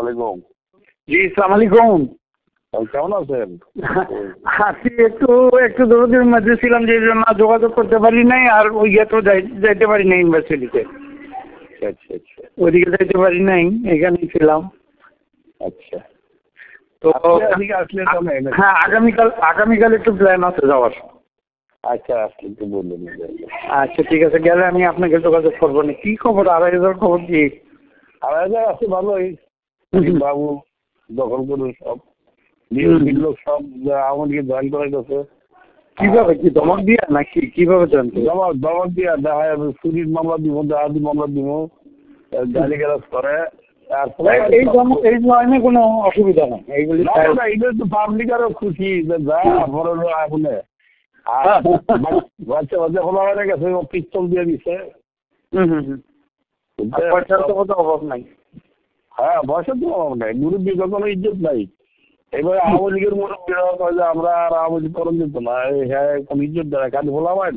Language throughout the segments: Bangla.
সালামালাইকুম জি সালাম আলাইকুম কেমন আছেন? আছি একটু একটু দৌড়ের মধ্যে ছিলাম যে জন্য যোগাযোগ করতে পারি নাই আর ওই তো যাই- যাইতে পারি নাই ইউনিভার্সিটিতে। আচ্ছা আচ্ছা ওইদিকে যাইতে পারি নাই এখানেই ছিলাম। আচ্ছা। তো। হ্যাঁ আগামীকাল আগামীকাল একটু প্ল্যান আছে যাওয়ার। আচ্ছা আসলে একটু বললেন আচ্ছা ঠিক আছে গেলে আমি আপনাকে যোগাযোগ করব না। কি খবর? আড়াই হাজার খবর কি? আড়াই হাজার আছে ভালোই। বাবু দখল করে সব। বিএনপির লোক সব আমাদেরকে জয়েন করে গেছে কীভাবে কি ধমক দিয়া নাকি কীভাবে জানতে জমা জমা দিয়া দেখা যাবে চুরির মামলা দিব ডাহাতি মামলা দিব গালি গালাজ করে এই এই লাইনে কোনো অসুবিধা নেই। এইগুলি এটা তো পাবলিক আরও খুশি যে বড় লোক আগুনে। বাচ্চা বাচ্চা খোলা হয়ে গেছে পিস্তল দিয়ে দিছে। পয়সার তো কোনো অভাব নাই। হ্যাঁ বয়সের তো অভাব নাই। মুরব্বী কোনো ইজ্জত নাই। এবার আওয়ামী লীগের মুরব্বীরা কয় যে আমরা আর আওয়ামী লীগ করণ দিত না। হ্যাঁ কোনো ইজ্জত দেয় না। খালি ভোলা হয়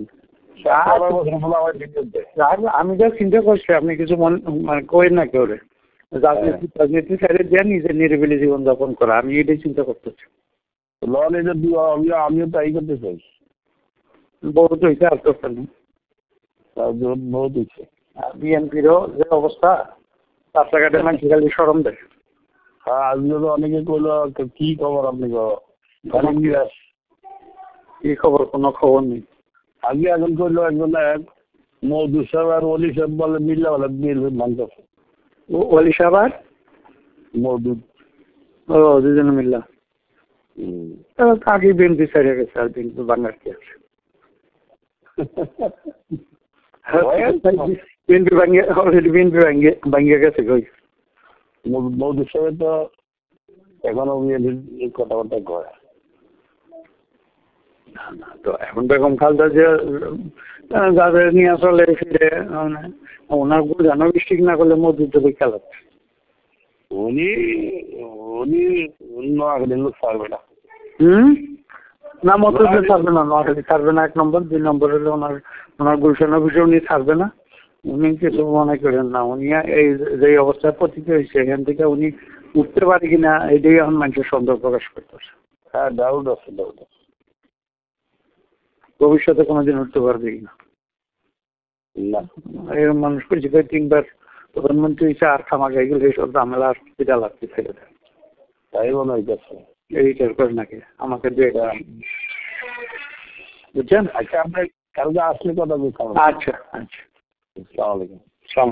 হয় আমি যা চিন্তা করছি আপনি কিছু মন মানে কই না কেউ রাজনীতি রাজনীতি সাইডে দেন নিজে নিরিবিলি জীবনযাপন করা। আমি এটাই চিন্তা করতেছি। লন এদের দিব আমি আমিও তাই করতে চাই। বহুত হয়েছে আর করতে নেই তার জন্য বহুত ইচ্ছে বিএনপিরও যে অবস্থা রাস্তাঘাটে মানুষ খালি সরম দেয় হ্যাঁ আজকে তো অনেকে কইলো কি খবর আপনি নিরাশ। কি খবর? কোনো খবর নেই। আগে এখন করল একজন এক মৌদু সাহেব আর অলি সাহেব বলে মিল্লা বলে মিল ও ওলি সাহেব আর? মৌদুদ ও দুজনে মিল্লা আগে বিএনপি গেছে আর বিএনপি বাংলার কি আছে? বিএনপি ভাঙ্গে অলরেডি বিএনপি ভাঙ্গে ভাঙ্গে গেছে কই? মৌদু সাহেব তো এখনও বিএনপির কথাবার্তা না, তো এখন বেগম খালদা যে যাদের নিয়ে ফিরে মানে ওনার ঠিক না করলে মধ্যে তো খেলাচ্ছে উনি উনি নোয়াখালীর লোক পারবে না। হুম? না মতো ছাড়বে না নোয়াখালী ছাড়বে না এক নম্বর। দুই নম্বর হলে ওনার ওনার গুলশান অফিসে উনি ছাড়বে না। উনি কিছু মনে করেন না উনি এই যে অবস্থায় পতিত হয়েছে এখান থেকে উনি উঠতে পারে কিনা এটাই এখন মানুষের সন্দেহ প্রকাশ করতেছে। হ্যাঁ ডাউট আছে ডাউট আছে। ভবিষ্যতে কোনোদিন উঠতে পারবে কিনা? না। এরকম মানুষ কয়েক তিনবার প্রধানমন্ত্রী হয়েছে আর খামাকে গেলে এইসব ঝামেলা আর পিটা লাগতে ফেলে দেয়। তাই মনে হইতেছে। এইটার করে নাকি? আমাকে দিয়ে বুঝছেন? আচ্ছা আপনি কালকে আসলে কথা বলতাম আচ্ছা আচ্ছা। আসসালামু আলাইকুম সালাম